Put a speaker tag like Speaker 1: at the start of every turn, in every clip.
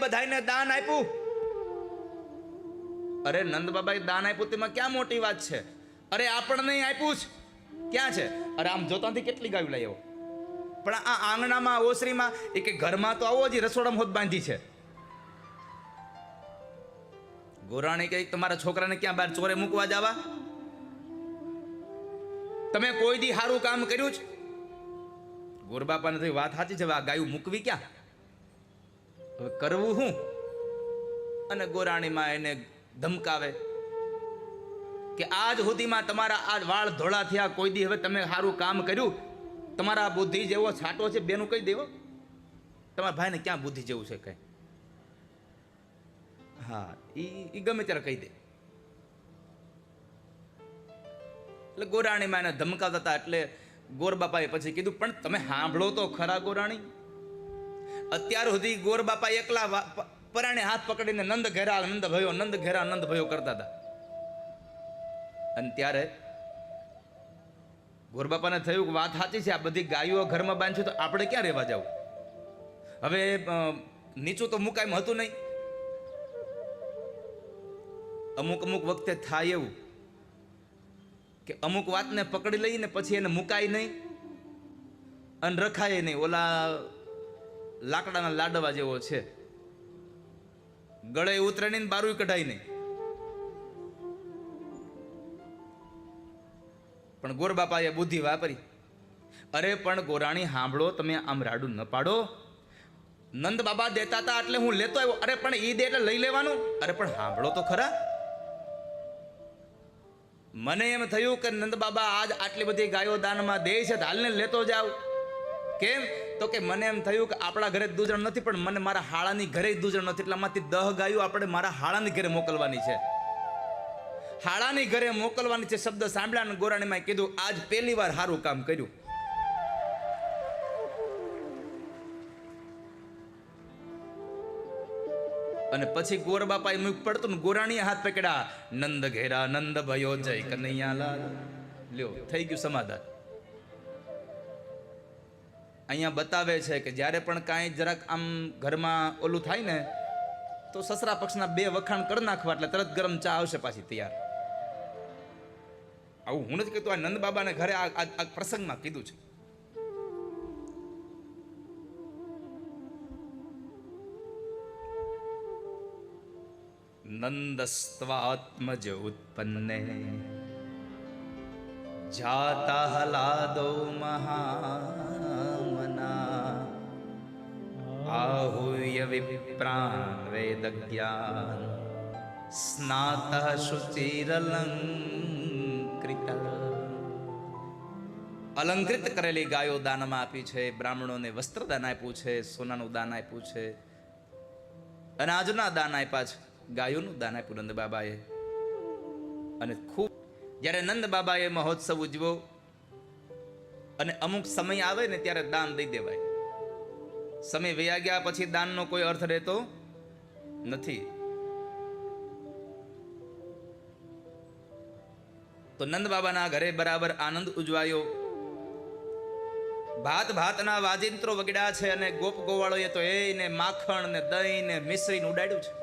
Speaker 1: બધાયને દાન આપ્યું? અરે નંદ બાબાએ દાન આપ્યું તેમાં ક્યાં મોટી વાત છે? અરે આપણને આપ્યું છે ક્યાં છે? અરે આમ જોતાથી કેટલી ગાયું લઈ આવો? પણ આ આંગણામાં, ઓસરીમાં, એ કે ઘરમાં તો આવો જ રસોડામાં હોત બાંધી છે. ગોરાણી કઈ તમારા છોકરાને ક્યાં બહાર ચોરે મૂકવા જવા? તમે કોઈ દી સારું કામ કર્યું છે ગોરબાપાને વાત સાચી છે આ ગાયું મૂકવી ક્યાં? હવે કરવું શું અને ગોરાણીમાં એને ધમકાવે કે આજ સુધીમાં તમારા આ વાળ ધોળા થયા, કોઈ દી હવે તમે સારું કામ કર્યું? તમારા બુદ્ધિ જેવો છાંટો છે, બેનું કહી દેવો. તમારા ભાઈને ક્યાં બુદ્ધિ જેવું છે કઈ? હા એ ગમે ત્યારે કહી દે. એટલે ગોરાણીમાં એને ધમકાવતા હતા, એટલે ગોરબાપાએ પછી કીધું, પણ તમે સાંભળો તો ખરા ગોરાણી. અત્યાર સુધી ગોરબાપા એકલા પરાણે હાથ પકડીને નંદ ઘેરા નંદ ભયો, નંદ ઘેરા નંદ ભયો કરતા હતા. અને ત્યારે ગોરબાપાને થયું કે વાત સાચી છે, આ બધી ગાયો ઘરમાં બાંધશું તો આપણે ક્યાં રહેવા જવું? હવે નીચું તો મુકાયમ હતું નહીં. અમુક અમુક વખતે થાય એવું કે અમુક વાતને પકડી લઈને પછી એને મુકાય નહીં અને રખાય નહીં. ઓલા લાકડાના લાડવા જેવો છે. ગળે ઉતરે નહીં બારું કઢાય નહીં. પણ ગોરબાપાએ બુદ્ધિ વાપરી. અરે પણ ગોરાણી, સાંભળો, તમે આમ રાડું ન પાડો. નંદ બાબા દેતા હતા એટલે હું લેતો આવ્યો. અરે પણ એ દે એટલે લઈ લેવાનું. અરે પણ સાંભળો તો ખરા. મને એમ થયું કે નંદ બાબા આજ આટલી બધી ગાયો દાનમાં દે છે હાલને લેતો જાવ. કેમ? તો કે મને એમ થયું કે આપણા ઘરે દૂધણ નથી, પણ મને મારા હાળાની ઘરે દૂધણ નથી એટલામાંથી દહ ગાયો આપણે મારા હાળાની ઘરે મોકલવાની છે. હાળાની ઘરે મોકલવાની છે શબ્દ સાંભળ્યા અને ગોરાણીમાં કીધું, આજ પહેલી વાર સારું કામ કર્યું. અને પછી ગોર બાપાએ મુખ પડતું ને ગોરાણીએ હાથ પકડ્યા, નંદ ઘેરા નંદ ભયો, જય કનૈયાલાલ. લ્યો, થઈ ગયું સમાધાન. અહીંયા બતાવે છે કે જ્યારે પણ કાંઈ જરાક આમ ઘરમાં ઓલું થાય ને, તો સસરા પક્ષના બે વખાણ કરી નાખવા એટલે તરત ગરમ ચા આવશે પાછી તૈયાર. આવું હું નથી કહેતો, આ નંદ બાબાને ઘરે આ પ્રસંગમાં કીધું છે. નંદસ્વાત્મજ ઉત્પન્ને, જાતા હલાદો મહામના આહુય विप्रान् वेदज्ञान् स्नातः शुचिरलङ्कृत અલંકૃત કરેલી ગાયો દાનમાં આપી છે બ્રાહ્મણોને વસ્ત્રદાન આપ્યું છે સોનાનું દાન આપ્યું છે આજના દાન આપ્યા છે ગાયોનું દાન આપ્યું નંદ બાબાએ અને ખૂબ જ્યારે નંદ બાબાએ મહોત્સવ ઉજવો અને અમુક સમય આવે ને ત્યારે દાન દઈ દેવાય. સમય વયા ગયા પછી દાનનો કોઈ અર્થ રહેતો નથી. તો નંદ બાબાના ઘરે બરાબર આનંદ ઉજવાયો. ભાત ભાતના વાજિંત્રો વગડ્યા છે અને ગોપ ગોવાળોએ તો એને માખણ ને દહીં ને મિશ્રીને ઉડાડ્યું છે.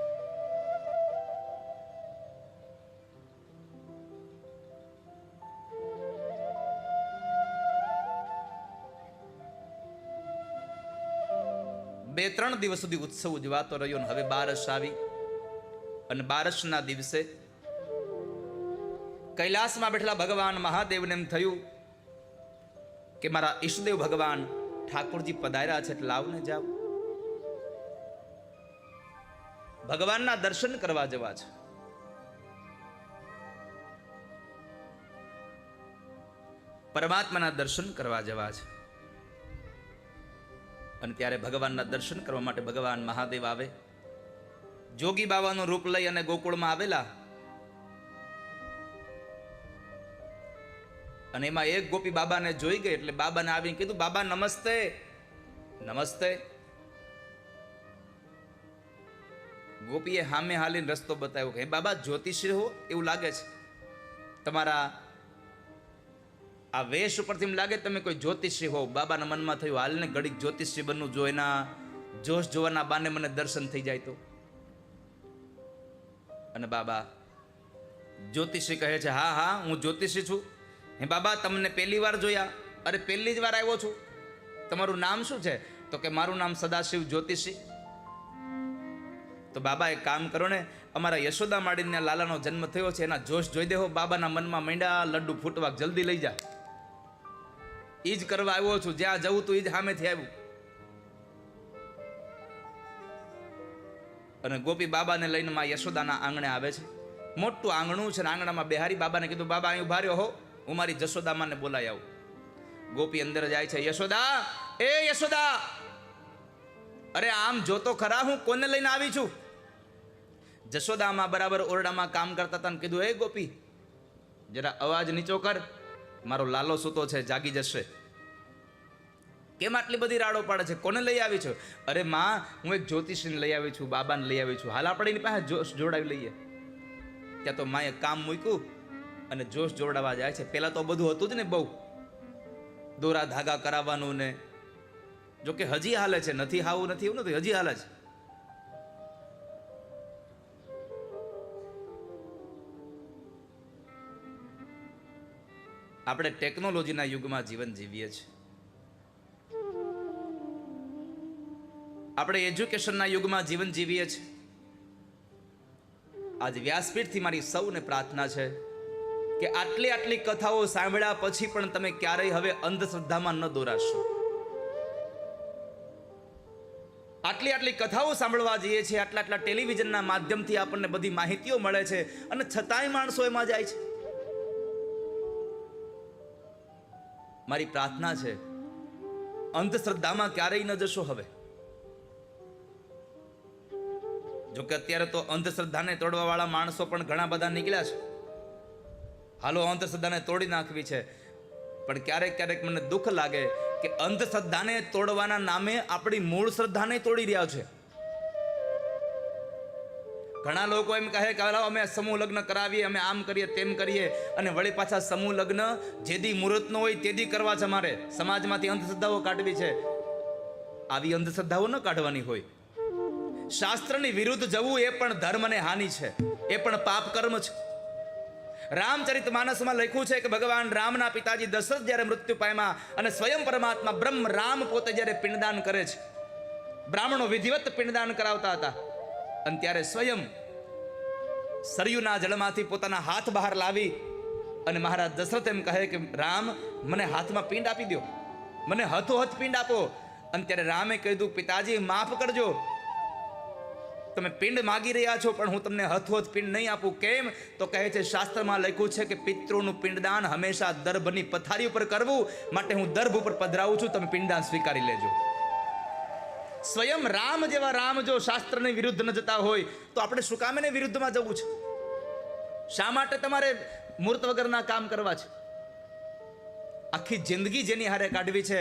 Speaker 1: ત્રણ દિવસ સુધી ઉત્સવ ઉજવાતો રહ્યો અને હવે બારસ આવી. અને બારસના દિવસે કૈલાસમાં બેઠેલા ભગવાન મહાદેવને એમ થયું કે મારા ઈષ્ટદેવ ભગવાન ઠાકોરજી પધાર્યા છે એટલે લાવને જાઓ. ભગવાનના દર્શન કરવા જવા છે. પરમાત્માના દર્શન કરવા જવા છે. અને ત્યારે ભગવાનના દર્શન કરવા માટે ભગવાન મહાદેવ આવે. જોગી બાબાનું રૂપ લઈ અને ગોકુળમાં આવેલા. અને એમાં એક ગોપી બાબાને જોઈ ગઈ એટલે બાબાને આવીને કીધું, બાબા, નમસ્તે. નમસ્તે. ગોપીએ હામે હાલીને રસ્તો બતાવ્યો કે, "હે બાબા, જ્યોતિષી હો? એવું લાગે છે. તમારા આ વેશ ઉપરથી એમ લાગે તમે કોઈ જ્યોતિષી હો. બાબાના મનમાં થયું હાલને ઘડીક જ્યોતિષી બનવું જો એના જોશ જોવાના બાને મને દર્શન થઈ જાય તો. અને બાબા જ્યોતિષી કહે છે, હા હા, હું જ્યોતિષી છું. હે બાબા, તમને પહેલી વાર જોયા. અરે, પહેલી જ વાર આવ્યો છું. તમારું નામ શું છે? તો કે, મારું નામ સદાશિવ જ્યોતિષી. તો બાબા, એક કામ કરો ને, અમારા યશોદા માડીને લાલાનો જન્મ થયો છે. એના જોશ જોઈ દેહો. બાબાના મનમાં માંડ્યા લડ્ડુ ફૂટવા જલ્દી લઈ જા. એ જ કરવા આવ્યો છું. જ્યાં જવું તું એ જ સામેથી આવ્યું. અને ગોપી બાબાને લઈને માં યશોદાના આંગણે આવે છે. મોટું આંગણું છે આંગણામાં બિહારી બાબાને કીધું, બાબા, અહીં ઊભા હો. હું મારી જશોદામાને બોલાઈ આવું. ગોપી અંદર જાય છે, યશોદા, એ યશોદા. અરે, આમ જોતો ખરા, હું કોને લઈને આવી છું? જશોદામાં બરાબર ઓરડામાં કામ કરતા હતા કીધું એ ગોપી, જરા અવાજ નીચો કર. મારો લાલો સૂતો છે, જાગી જશે. કેમ આટલી બધી રાડો પાડે છે? કોને લઈ આવી છો? અરે માં, હું એક જ્યોતિષીને લઈ આવી છું, બાબાને લઈ આવી છું. હાલ આપણે એની પાસે જોશ જોડાવી લઈએ. ત્યાં તો માએ કામ મૂક્યું અને જોશ જોડાવા જાય છે. પહેલાં તો બધું હતું જ ને બહુ. દોરા ધાગા કરાવવાનું ને. જો કે હજી હાલે છે. નથી હાવું, નથી એવું, નથી. હજી હાલે છે. આપણે ટેકનોલોજીના યુગમાં જીવન જીવીએ છીએ. આપણે એજ્યુકેશનના યુગમાં જીવન જીવીએ છીએ. આજ વ્યાસપીઠથી મારી સૌને પ્રાર્થના છે કે આટલી આટલી કથાઓ સાંભળ્યા પછી પણ તમે ક્યારેય હવે અંધશ્રદ્ધામાં ન દોરાશો. આટલી આટલી કથાઓ સાંભળવા જઈએ છીએ, આટલા આટલા ટેલિવિઝનના માધ્યમથી આપણને બધી માહિતીઓ મળે છે અને છતાંય માણસો એમાં જાય છે. મારી પ્રાર્થના છે, અંધશ્રદ્ધામાં ક્યારેય ન જશો હવે. જો કે અત્યારે તો અંધશ્રદ્ધાને તોડવા વાળા માણસો પણ ઘણા બધા નીકળ્યા છે. હાલો, અંધશ્રદ્ધાને તોડી નાખવી છે. પણ ક્યારેક ક્યારેક મને દુઃખ લાગે કે અંધશ્રદ્ધાને તોડવાના નામે આપણી મૂળ શ્રદ્ધાને તોડી રહ્યા છે. ઘણા લોકો એમ કહે કે અમે સમૂહ લગ્ન કરાવીએ, અમે આમ કરીએ, તેમ કરીએ. અને વળી પાછા સમૂહ લગ્ન જેદી મુહૂર્તનો હોય તેદી કરવા છે મારે. સમાજમાંથી અંધશ્રદ્ધાઓ કાઢવી છે. આવી અંધશ્રદ્ધાઓ ન કાઢવાની હોય. શાસ્ત્રની વિરુદ્ધ જવું એ પણ ધર્મને હાનિ છે. એ પણ પાપ કર્મ છે. રામચરિત માનસમાં લખ્યું છે કે ભગવાન રામના પિતાજી દશરથ જ્યારે મૃત્યુ પામ્યા અને સ્વયં પરમાત્મા બ્રહ્મ રામ પોતે જ્યારે પિંડદાન કરે છે. બ્રાહ્મણો વિધિવત પિંડદાન કરાવતા હતા. અને ત્યારે સ્વયં સરયુના જળમાંથી પોતાના હાથ બહાર લાવી અને મહારાજ દશરથ એમ કહે કે, રામ, મને હાથમાં પિંડ આપી દો મને હથોહથ પિંડ આપો. અને ત્યારે રામે કીધું, પિતાજી, માફ કરજો. તમે પિંડ માગી રહ્યા છો, પણ હું તમને હથોથ પિંડ નહીં આપું. કેમ? તો કહે છે, શાસ્ત્રમાં લખ્યું છે કે પિતૃનું પિંડદાન હંમેશા દર્ભની પથારી ઉપર કરવું. માટે હું દર્ભ ઉપર પધરાવું છું. તમે પિંડદાન સ્વીકારી લેજો. સ્વયં રામ જેવા રામ જો શાસ્ત્રની વિરુદ્ધ ન જતા હોય, તો આપણે શું કામ એને વિરુદ્ધમાં જવું છે? શા માટે તમારે મૂર્ત વગરના કામ કરવા છે? આખી જિંદગી જેની હારે કાઢવી છે,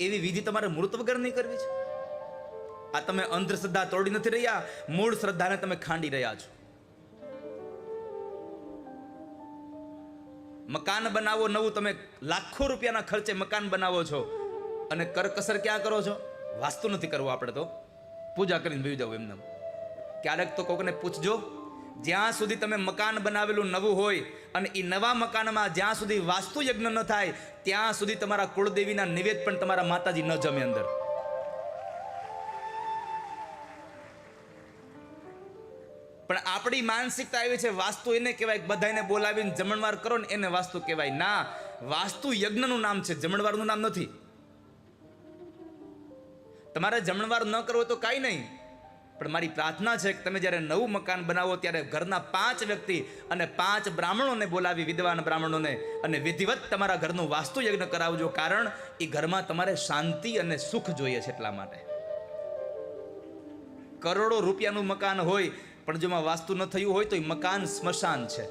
Speaker 1: એવી વિધિ તમારે મૂર્ત વગરની કરવી છે? આ તમે અંધશ્રદ્ધા તોડી નથી રહ્યા, મૂળ શ્રદ્ધાને તમે ખાંડી રહ્યા છો. મકાન બનાવો નવું તમે લાખો રૂપિયાના ખર્ચે મકાન બનાવો છો, અને કરકસર ક્યાં કરો છો? વાસ્તુ નથી કરવું આપણે તો. પૂજા કરીને ભી જાવ એમને. ક્યારેક તો કોકને પૂછજો, જ્યાં સુધી તમે મકાન બનાવેલું નવું હોય અને એ નવા મકાનમાં જ્યાં સુધી વાસ્તુ યજ્ઞ ન થાય, ત્યાં સુધી તમારા કુળદેવીના નિવેદ પણ તમારા માતાજી ન જમે અંદર. પણ આપણી માનસિકતા એવી છે, વાસ્તુ એને કહેવાય બધાને બોલાવીને જમણવાર કરો ને એને વાસ્તુ કહેવાય. ના, વાસ્તુ યજ્ઞનું નામ છે, જમણવારનું નામ નથી. તમારે જમણવાર ન કરવો તો કાંઈ નહીં. પણ મારી પ્રાર્થના છે કે તમે જ્યારે નવું મકાન બનાવો ત્યારે ઘરના પાંચ વ્યક્તિ અને પાંચ બ્રાહ્મણોને બોલાવી, વિદ્વાન બ્રાહ્મણોને અને વિધિવત તમારા ઘરનું વાસ્તુ યજ્ઞ કરાવજો, કારણ એ ઘરમાં તમારે શાંતિ અને સુખ જોઈએ છે એટલા માટે. કરોડો રૂપિયાનું મકાન હોય, પણ જેમાં વાસ્તુ ન થયું હોય તો એ મકાન સ્મશાન છે.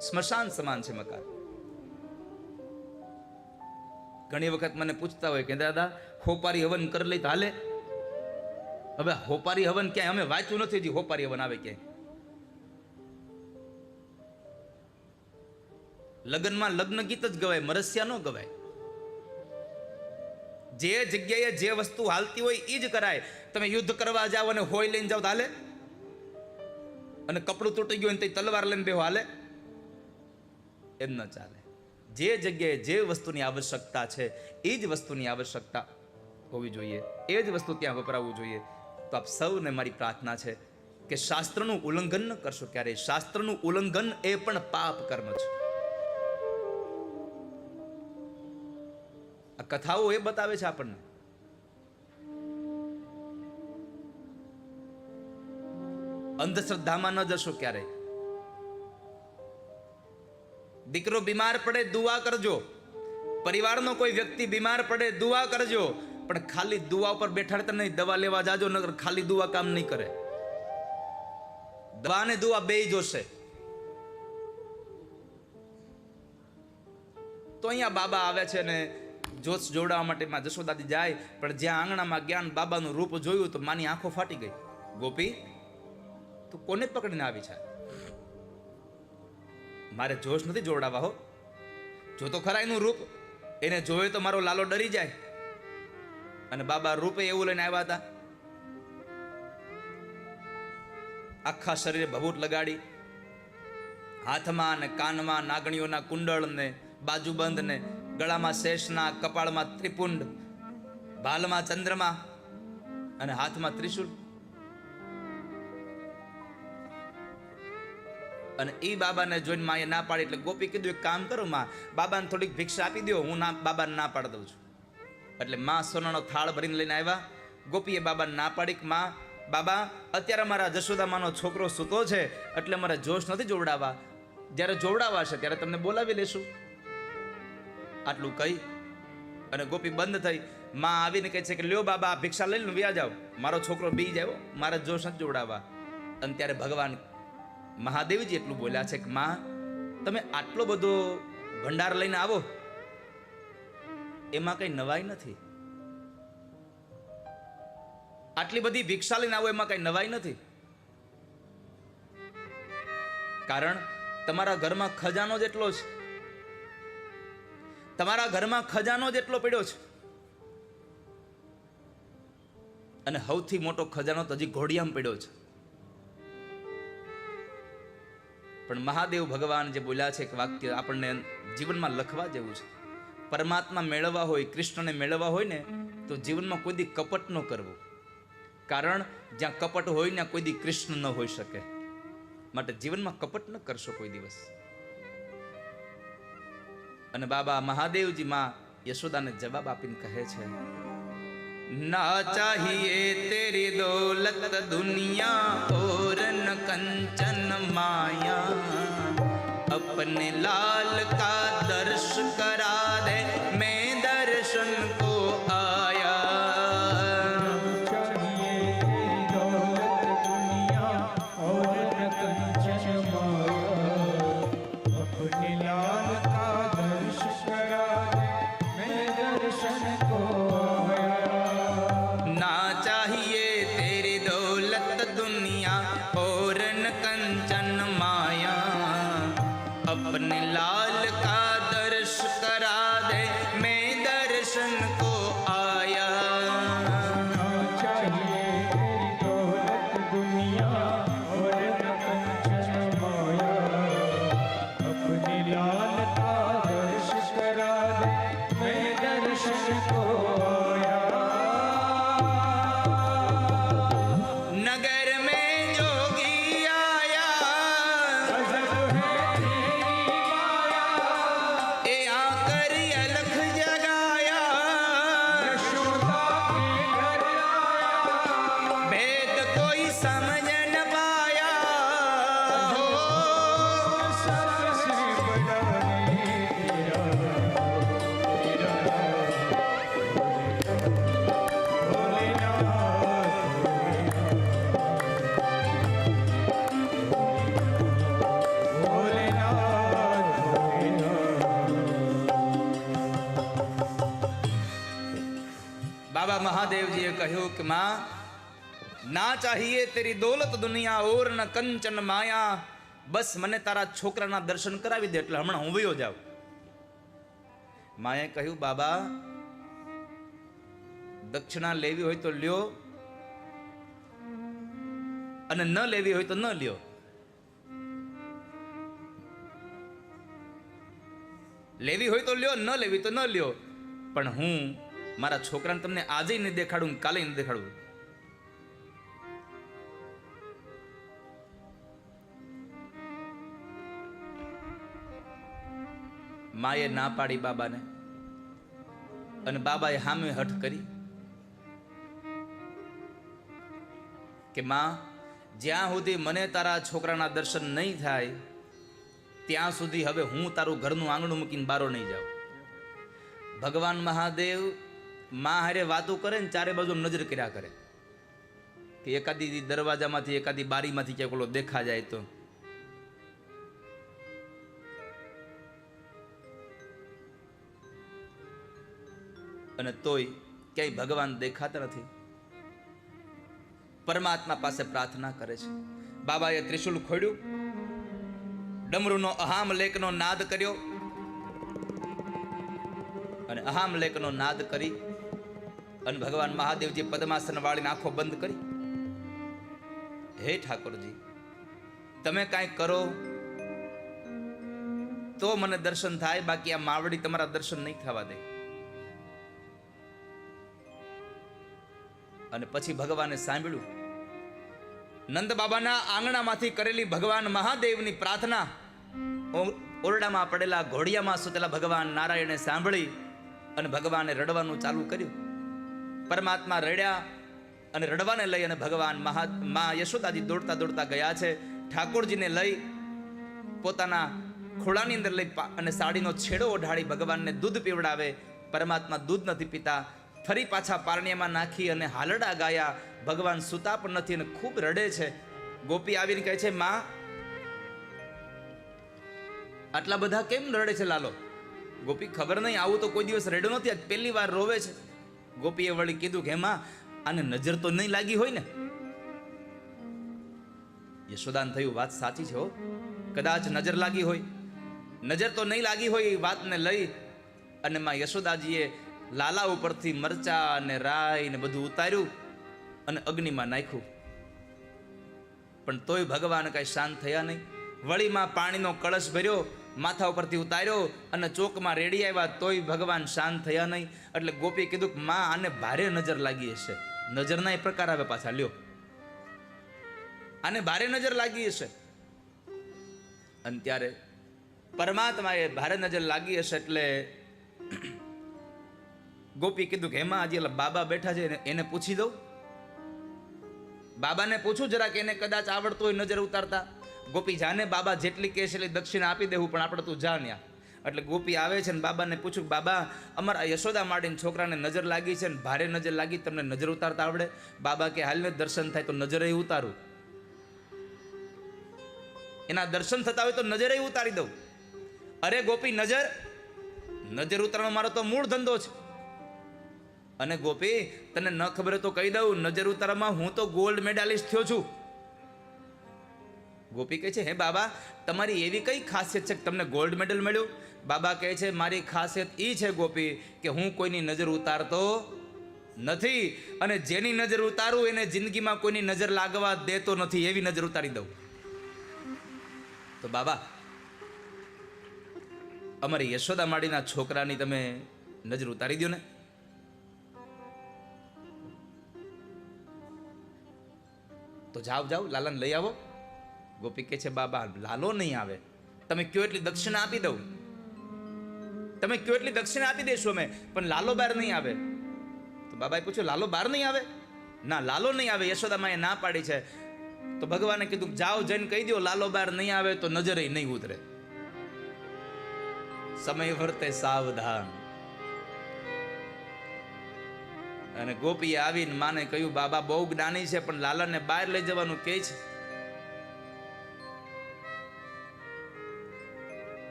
Speaker 1: સ્મશાન સમાન છે મકાન. ઘણી વખત મને પૂછતા હોય કે દાદા હોપારી હવન કરી લઈ તો હાલે. હવે હોપારી હવન ક્યાંય અમે વાંચ્યું નથી જે હોપારી હવન આવે ક્યાંય. લગ્નમાં લગ્ન ગીત જ ગવાય, મરસ્યા ન ગવાય. જે જગ્યાએ જે વસ્તુ હાલતી હોય એ જ કરાય. તમે યુદ્ધ કરવા જાઓ અને હોય લઈને જાઓ તો હાલે. અને કપડું તૂટી ગયું તો તલવાર લઈને બેહો, હાલે. એમ ન ચાલે. જે જગ્યાએ જે વસ્તુની આવશ્યકતા છે એ જ વસ્તુની આવશ્યકતા. હોવી જોઈએ. એ જ વસ્તુ ત્યાં વપરાવવું જોઈએ. તો આપ સૌને મારી પ્રાર્થના છે કે શાસ્ત્રનું ઉલ્લંઘન ન કરશો ક્યારેય. શાસ્ત્રનું ઉલ્લંઘન એ પણ પાપ કર્મ છે. આ કથાઓ એ બતાવે છે આપણને. અંધશ્રદ્ધામાં ન જશો ક્યારેય. દીકરો બીમાર પડે દુઆ કરજો. પરિવારનો કોઈ વ્યક્તિ બીમાર પડે દુઆ કરજો. પણ ખાલી દુવા ઉપર બેઠાડતા નહીં. દવા લેવા જાજો નગર ખાલી દુવા કામ નહીં કરે. દવા ને દુઆ બે જોશે તો અહીંયા બાબા આવે છે ને જોશ જોડાવા માટે માં જશોદાદી જાય, પણ જ્યાં આંગણામાં જ્ઞાન બાબાનું રૂપ જોયું તો માની આંખો ફાટી ગઈ. ગોપી, તું કોને પકડીને આવી છે? મારે જોશ નથી જોડાવા હો. જો તો ખરા એનું રૂપ, એને જોયે તો મારો લાલો ડરી જાય. અને બાબા રૂપે એવું લઈને આવ્યા હતા. આખા શરીરે ભભૂત લગાડી, હાથમાં ને કાનમાં નાગણીઓના કુંડળ ને બાજુબંધ ને ગળામાં શેષના કપાળમાં ત્રિપુંડ, ભાલમાં ચંદ્રમા અને હાથમાં ત્રિશુલ અને એ બાબાને જોઈને માએ ના પાડી એટલે ગોપી કીધું, એક કામ કરો માં, બાબાને થોડીક ભિક્ષા આપી દો હું ના, બાબાને ના પાડી દઉં છું. એટલે માં સોનાનો થાળ ભરીને લઈને આવ્યા. ગોપીએ બાબા ના પાડી કે માં, બાબા, અત્યારે મારા જશોદામાનો છોકરો સૂતો છે, એટલે મારે જોશ નથી જોવડાવવા. જ્યારે જોવડાવાશે ત્યારે તમને બોલાવી લેશું. આટલું કહી અને ગોપી બંધ થઈ. માં આવીને કહે છે કે, લ્યો બાબા, આ ભિક્ષા લઈને વ્યા જાઓ. મારો છોકરો બી જાવ મારા જોશ નથી જોવડાવવા. અને ત્યારે ભગવાન મહાદેવજી એટલું બોલ્યા છે કે, માં, તમે આટલો બધો ભંડાર લઈને આવો. એમાં કઈ નવાઈ નથી. આટલી બધી ભિક્ષા લઈને આવો, એમાં કઈ નવાઈ નથી. કારણ તમારા ઘરમાં ખજાનો જેટલો છે તમારા ઘરમાં ખજાનો જેટલો પડ્યો છે અને સૌથી મોટો ખજાનો તો હજી ઘોડિયામાં પડ્યો છે પણ મહાદેવ ભગવાન જે બોલ્યા છે એક વાક્ય આપણને જીવનમાં લખવા જેવું છે. પરમાત્મા મેળવવા હોય, કૃષ્ણને મેળવવા હોય ને, તો જીવનમાં કોઈ દી કપટ ન કરવું. કારણ જ્યાં કપટ હોય ને કોઈ દી કૃષ્ણ ન હોઈ શકે. માટે જીવનમાં કપટ ન કરશો કોઈ દિવસ. અને બાબા મહાદેવજી માં યશોદાને જવાબ આપીને કહે છે, ના ચાહીએ તેરી દોલત દુનિયા
Speaker 2: ઓર કંચન
Speaker 1: માયા. અપને લાલ કા દર્શ કરા ચાહીએ તેરી દોલત દુનિયા ઓર ન કંચન માયા બસ મને તારા છોકરાના દર્શન કરાવી દે એટલે હમણાં હું વયો જાઉં માએ કહ્યું, બાબા, દક્ષિણા લેવી હોય તો લ્યો અને ન લેવી હોય તો ન લ્યો. લેવી હોય તો લ્યો, ન લેવી તો ન લ્યો. પણ હું મારા છોકરાને તમને આજે નહીં દેખાડું કાલે નહીં દેખાડું. માએ ના પાડી બાબાને. અને બાબાએ હામે હઠ કરી કે, માં, જ્યાં સુધી મને તારા છોકરાના દર્શન નહીં થાય, ત્યાં સુધી હવે હું તારું ઘરનું આંગણું મૂકીને બારો નહીં જાઉં. ભગવાન મહાદેવમાં હારે વાતો કરે ને ચારે બાજુ નજર કર્યા કરે. કે એકાદી દરવાજામાંથી, એકાદી બારીમાંથી ક્યાંક દેખા જાય તો અને તોય ક્યાંય ભગવાન દેખાતા નથી. પરમાત્મા પાસે પ્રાર્થના કરે છે. બાબાએ ત્રિશુલ ખોડ્યું. ડમરૂનો અહામ લેખનો નાદ કર્યો. અને અહામ લેખનો નાદ કરી અને ભગવાન મહાદેવજી પદ્માસન વાળીને આંખો બંધ કરી. હે ઠાકોરજી, તમે કાંઈ કરો તો મને દર્શન થાય, બાકી આ માવડી તમારા દર્શન નહીં થવા દે. અને પછી ભગવાને સાંભળ્યું. નંદ બાબાના આંગણામાંથી કરેલી ભગવાન મહાદેવની પ્રાર્થના ઓરડામાં પડેલા ઘોડિયામાં સૂતેલા ભગવાન નારાયણે સાંભળી અને ભગવાને રડવાનું ચાલુ કર્યું. પરમાત્મા રડ્યા અને રડવાને લઈ અને ભગવાન મહા, મા યશોદાજી દોડતા દોડતા ગયા છે. ઠાકોરજીને લઈ પોતાના ખોળાની અંદર લઈ અને સાડીનો છેડો ઓઢાડી ભગવાનને દૂધ પીવડાવે. પરમાત્મા દૂધ નથી પીતા. ફરી પાછા પારણિયામાં નાખી અને હાલડા ગાયા. ભગવાન સુતા પણ નથી અને ખૂબ રડે છે. ગોપી આવીને કહે છે, માં, આટલા બધા કેમ રડે છે લાલો? ગોપી ખબર નહીં, આવું તો કોઈ દિવસ રડ્યો નથી. પહેલી વાર રોવે છે. ગોપીએ વળી કીધું કે, માં, આને નજર તો નહીં લાગી હોય ને? યશોદાન થયું વાત સાચી છે હો. કદાચ નજર લાગી હોય. નજર તો નહીં લાગી હોય વાતને લઈ અને માં યશોદાજીએ લાલા ઉપરથી મરચા અને રાઈ ને બધું ઉતાર્યું અને અગ્નિમાં નાખ્યું. પણ તોય ભગવાન કઈ શાંત થયા નહીં. વળીમાં પાણીનો કળશ ભર્યો, માથા ઉપરથી ઉતાર્યો અને ચોકમાં રેડી આવ્યા તોય ભગવાન શાંત થયા નહીં. એટલે ગોપી કીધું કે માં, આને ભારે નજર લાગી હશે. નજરના એ પ્રકાર આવે પાછા, લ્યો. આને ભારે નજર લાગી હશે. અને ત્યારે પરમાત્માએ ભારે નજર લાગી હશે એટલે ગોપી કીધું કે, એમાં આજે બાબા બેઠા છે, એને- એને પૂછી દઉં. બાબાને પૂછું જરાક, એને કદાચ આવડતું હોય નજર ઉતારતા? ગોપી, જાને બાબા જેટલી કહેશે એટલી દક્ષિણા આપી દેવું પણ આપણે તું જા એટલે ગોપી આવે છે ને બાબાને પૂછ્યું બાબા, અમારા યશોદા માટીને છોકરાને નજર લાગી છે ને, ભારે નજર લાગી, તમને નજર ઉતારતા આવડે? બાબા કે, હાલને દર્શન થાય તો નજરે ઉતારું. એના દર્શન થતા હોય તો નજરે ઉતારી દઉં. અરે ગોપી, નજર? નજર ઉતારવાનો મારો તો મૂળ ધંધો છે. અને ગોપી, તને ન ખબર તો કહી દઉં, નજર ઉતારવામાં હું તો ગોલ્ડ મેડાલિસ્ટ થયો છું. ગોપી કહે છે, હે બાબા, તમારી એવી કઈ ખાસિયત છે કે તમને ગોલ્ડ મેડલ મળ્યું? બાબા કહે છે, મારી ખાસિયત એ છે ગોપી કે હું કોઈની નજર ઉતારતો નથી અને જેની નજર ઉતારું એને જિંદગીમાં કોઈની નજર લાગવા દેતો નથી, એવી નજર ઉતારી દઉં. તો બાબા, અમારી યશોદા માડીના છોકરાની તમે નજર ઉતારી દો ને તો જાઓ જાઓ, લાલાને લઈ આવો. ગોપી કે છે, બાબા, લાલો નહીં આવે. તમે કયો એટલી દક્ષિણા આપી દઉં? તમે કયો એટલી દક્ષિણા આપી દેશો અમે, પણ લાલો બહાર નહીં આવે. તો બાબાએ પૂછ્યું, લાલો બહાર નહીં આવે? ના, લાલો નહીં આવે, યશોદામાએ ના પાડી છે. તો ભગવાને કીધું, જાઓ જઈને કહી દો લાલો બહાર નહીં આવે તો નજરે નહીં ઉતરે. સમય વર્તે સાવધાન. અને ગોપીએ આવીને માને કહ્યું, બાબા, બહુ જ્ઞાની છે, પણ લાલાને બહાર લઈ જવાનું કે છે.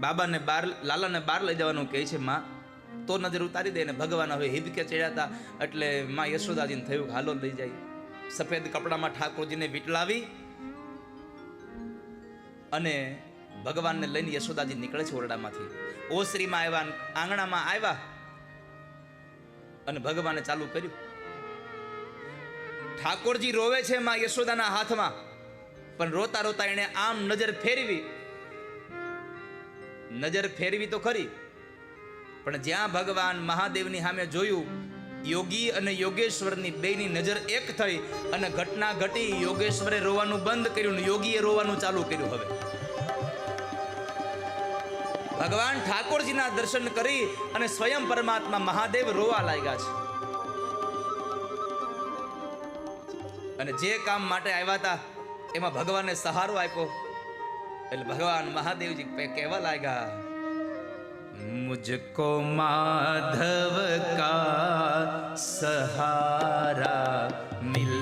Speaker 1: બાબાને બાર લાલાને બહાર લઈ જવાનું કહે છે માં. તો નજર ઉતારી દે ને ભગવાન હવે હિબકે ચડ્યા હતા એટલે માં યશોદાજીને થયું હાલો લઈ જાય. સફેદ કપડામાં ઠાકોરજીને વીટલાવી અને ભગવાનને લઈને યશોદાજી નીકળે છે ઓરડામાંથી. ઓસરીમાં આવ્યા આંગણામાં આવ્યા અને ભગવાને ચાલુ કર્યું. ઠાકોરજી રોવે છે માં યશોદાના હાથમાં, પણ રોતા રોતા એણે આમ નજર ફેરવી. નજર ફેરવી તો ખરી, પણ જ્યાં ભગવાન મહાદેવની સામે જોયું, યોગી અને યોગેશ્વરની બેની નજર એક થઈ અને ઘટના ઘટી યોગેશ્વરે રોવાનું બંધ કર્યું યોગીએ રોવાનું ચાલુ કર્યું હવે. ભગવાન ઠાકોરજીના દર્શન કરી અને સ્વયં પરમાત્મા મહાદેવ રોવા લાગ્યા છે. અને જે કામ માટે આવ્યા હતા, એમાં ભગવાનને સહારો આપ્યો. એટલે ભગવાન મહાદેવજી કહેવા લાગ્યા, મુજકો માધવ કા સહારા મિલ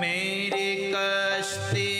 Speaker 1: मेरी कश्ती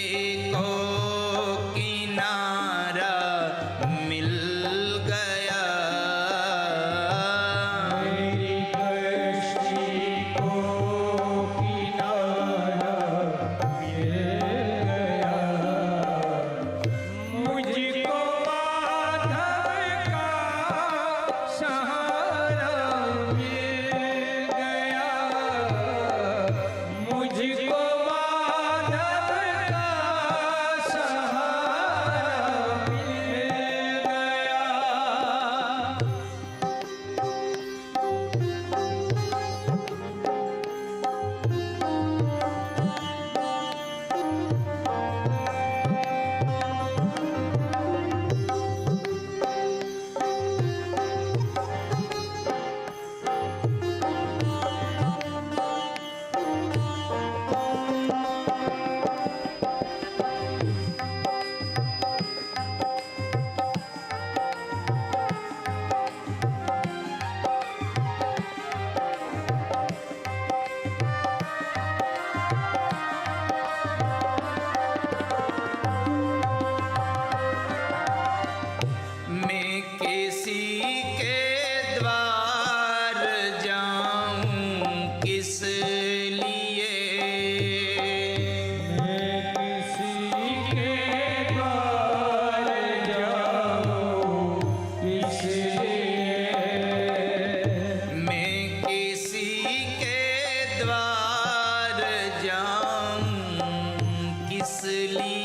Speaker 1: Василі.